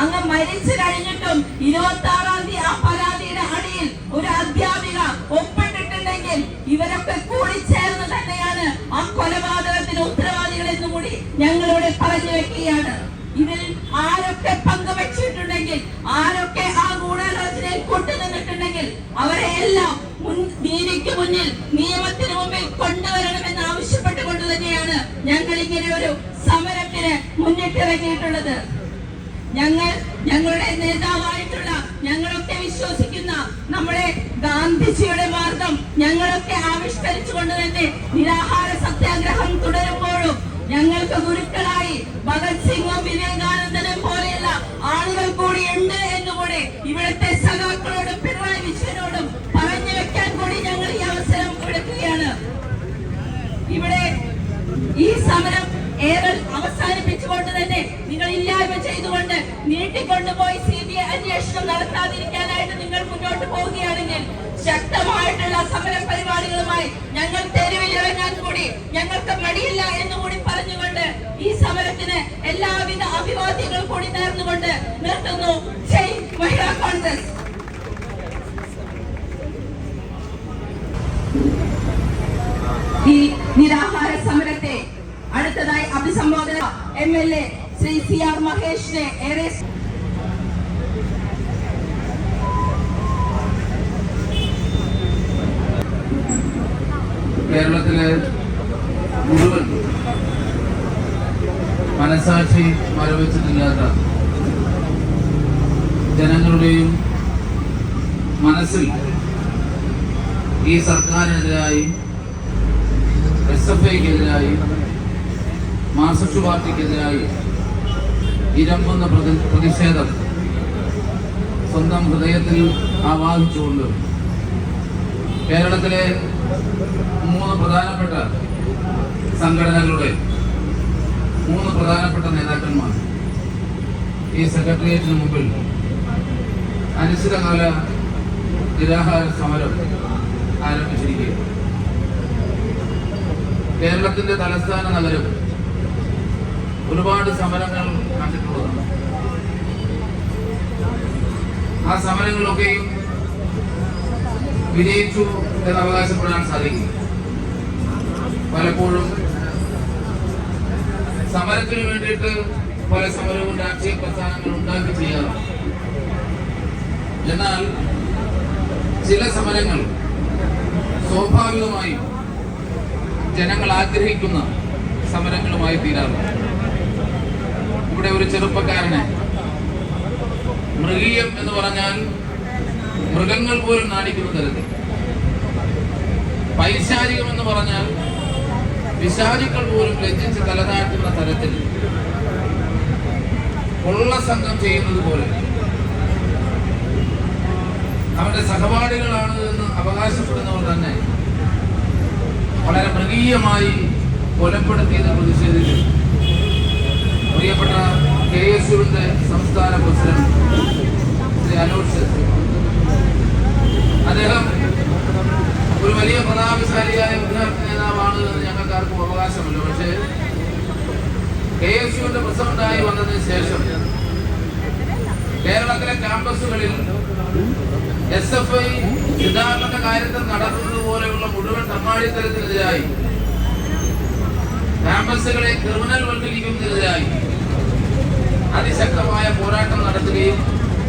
അങ്ങ് മരിച്ചു കഴിഞ്ഞിട്ടും ഇരുപത്തി ആറാം തീയതി ആ പരാതിയുടെ അടിയിൽ ഒരു അധ്യാപിക ഒപ്പിട്ടിട്ടുണ്ടെങ്കിൽ ഇവരൊക്കെ കൂടി ചേർന്ന് തന്നെയാണ് ആ കൊലപാതകത്തിന് ഉത്തരവാദികൾ എന്ന് കൂടി ഞങ്ങളിവിടെ പറഞ്ഞു വെക്കുകയാണ്. ഇതിൽ ആരൊക്കെ പങ്കുവെച്ചിട്ടുണ്ടെങ്കിൽ ആരൊക്കെ ആ ഗൂഢാലോചനയിൽ കൊണ്ടുനിന്നിട്ടുണ്ടെങ്കിൽ അവരെ എല്ലാം നീതിക്ക് മുന്നിൽ നിയമത്തിന് മുമ്പിൽ കൊണ്ടുവരണമെന്ന് ആവശ്യപ്പെട്ടുകൊണ്ട് തന്നെയാണ് ഞങ്ങൾ ഇങ്ങനെ ഒരു സമരത്തിന് മുന്നിട്ടിറങ്ങിയിട്ടുള്ളത്. ഞങ്ങൾ ഞങ്ങളുടെ നേതാവായിട്ടുള്ള ഞങ്ങളൊക്കെ വിശ്വസിക്കുന്ന നമ്മുടെ ഗാന്ധിജിയുടെ മാർഗം ഞങ്ങളൊക്കെ ആവിഷ്കരിച്ചുകൊണ്ട് തന്നെ നിരാഹാര സത്യാഗ്രഹം തുടരുമ്പോഴും ഞങ്ങൾക്ക് ഗുരുക്കളായി ഭഗത് സിംഗും നീട്ടിക്കൊണ്ടുപോയി സി ബി ഐ അന്വേഷണം നടത്താതിരിക്കാനായിട്ട് നിങ്ങൾ മുന്നോട്ട് പോവുകയാണെങ്കിൽ ശക്തമായിട്ടുള്ള സമര പരിപാടികളുമായി ഞങ്ങൾ തെരുവിൽ ഇറങ്ങാൻ കൂടി ഞങ്ങൾക്ക് മടിയില്ല എന്ന് കൂടി പറഞ്ഞുകൊണ്ട് ഈ സമരത്തിന് എല്ലാവിധ അഭിവാദ്യങ്ങൾ കൂടി നേർന്നുകൊണ്ട് നിർത്തുന്നു. ജയ് മഹിളാ കോൺഗ്രസ്. ഈ നിരാഹാര സമരത്തെ അടുത്തതായി അഭിസംബോധന M L A Shri C R കേരളത്തിലെ മുഴുവൻ മനസാക്ഷി മരവിച്ചിട്ടില്ലാത്ത ജനങ്ങളുടെയും മനസ്സിൽ ഈ സർക്കാരിനെതിരായി എസ് എഫ് ഐക്കെതിരായി മാർക്സിസ്റ്റ് പാർട്ടിക്കെതിരായി ഇരമ്പുന്ന പ്രതി- പ്രതിഷേധം സ്വന്തം ഹൃദയത്തിൽ ആവാഹിച്ചുകൊണ്ട് കേരളത്തിലെ മൂന്ന് പ്രധാനപ്പെട്ട സംഘടനകളുടെ മൂന്ന് പ്രധാനപ്പെട്ട നേതാക്കന്മാർ. ഈ സെക്രട്ടേറിയറ്റിന് മുമ്പിൽ അനിശ്ചിതകാല നിരാഹാര സമരം ആരംഭിച്ചിരിക്കുക കേരളത്തിന്റെ തലസ്ഥാന നഗരം ഒരുപാട് സമരങ്ങൾ ആ സമരങ്ങളൊക്കെയും വിജയിച്ചു എന്ന് അവകാശപ്പെടാൻ സാധിക്കും. പലപ്പോഴും സമരത്തിന് വേണ്ടിയിട്ട് പല സമരവും രാഷ്ട്രീയ പ്രസ്ഥാനങ്ങൾ ഉണ്ടാക്കി ചെയ്യാറുണ്ട്. എന്നാൽ ചില സമരങ്ങൾ സ്വാഭാവികമായും ജനങ്ങൾ ആഗ്രഹിക്കുന്ന സമരങ്ങളുമായി തീരാറുണ്ട്. ഇവിടെ ഒരു ചെറുപ്പക്കാരനെ മൃഗീയം എന്ന് പറഞ്ഞാൽ മൃഗങ്ങൾ പോലും നാണിക്കുന്ന തരത്തിൽ. പൈശാചികം എന്ന് പറഞ്ഞാൽ പിശാചുക്കൾ പോലും ലജ്ജിച്ച് തലതാഴ്ത്തുന്ന തരത്തിൽ കൊള്ള സംഘം ചെയ്യുന്നത് പോലെ. അവരുടെ സഹപാഠികളാണ് എന്ന് അവകാശപ്പെടുന്നവർ തന്നെ വളരെ മൃഗീയമായി കൊലപ്പെടുത്തിയത് പ്രതിഷേധിച്ചു പ്രിയപ്പെട്ട കെ എസ് യുവിന്റെ സംസ്ഥാന പ്രസിഡന്റ് അനൂപ് അദ്ദേഹം ഒരു വലിയ പ്രതാപശാലിയായ വിദ്യാർത്ഥി നേതാവാണ് എന്ന് ഞങ്ങൾക്ക് ആർക്കും അവകാശമില്ല. പക്ഷേ കെ എസ് യുവിന്റെ പ്രസിഡന്റായി വന്നതിന് ശേഷം കേരളത്തിലെ ക്യാമ്പസുകളിൽ എസ് എഫ് ഐ സിദ്ധാർത്ഥന്റെ കാര്യത്തിൽ നടക്കുന്നത് പോലെയുള്ള മുഴുവൻ തമ്മാടിത്തരത്തിനെതിരായി ക്യാമ്പസുകളെ ക്രിമിനൽ വൽക്കരിക്കുന്നതിനെതിരായി അതിശക്തമായ പോരാട്ടം നടത്തുകയും